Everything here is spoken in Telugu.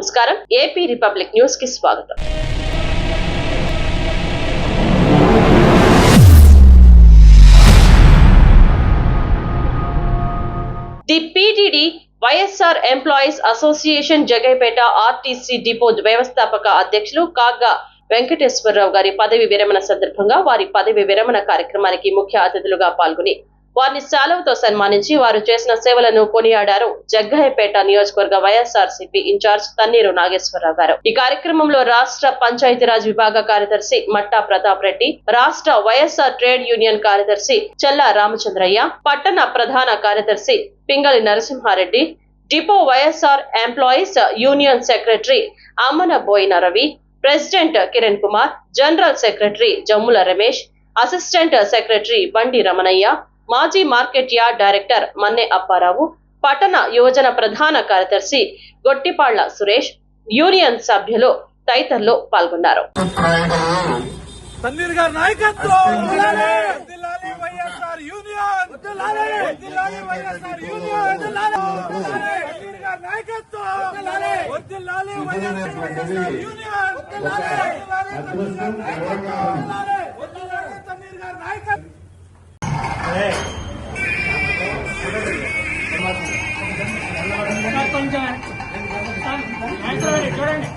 నమస్కారం. ఏపీ రిపబ్లిక్ న్యూస్కి స్వాగతం. The PTD YSR employees association Jaggaiahpet RTC depot వ్యవస్థాపక అధ్యక్షులు కాగా వెంకటేశ్వరరావు గారి పదవి విరమణ సందర్భంగా వారి పదవి విరమణ కార్యక్రమానికి ముఖ్య అతిథులుగా పాల్గొని వారిని శాలువతో సన్మానించి వారు చేసిన సేవలను కొనియాడారు జగ్గయ్యపేట నియోజకవర్గ వైఎస్ఆర్సీపీ ఇన్ఛార్జ్ తన్నీరు నాగేశ్వరరావు గారు. ఈ కార్యక్రమంలో రాష్ట్ర పంచాయతీరాజ్ విభాగ కార్యదర్శి మట్టా ప్రతాప్ రెడ్డి రాష్ట్ర వైఎస్ఆర్ ట్రేడ్ యూనియన్ కార్యదర్శి చెల్లా రామచంద్రయ్య పట్టణ ప్రధాన కార్యదర్శి Pingali Narasimha Reddy depot YSR employees union secretary Ammana Boina Ravi president Kiran Kumar general secretary Jammula Ramesh assistant secretary Bandi Ramanaiah మాజీ market yard director Manne Apparao పట్టణ యువజన ప్రధాన కార్యదర్శి గొట్టిపాళ్ళ సురేష్ యూనియన్ సభ్యులు తదితరులు పాల్గొన్నారు. తన్నీర్ గారి నాయకత్వం! వైఎస్ఆర్ యూనియన్! వైఎస్ఆర్ యూనియన్! నాయకత్వం! వద్దిల్లాలి కొంచెం చూడండి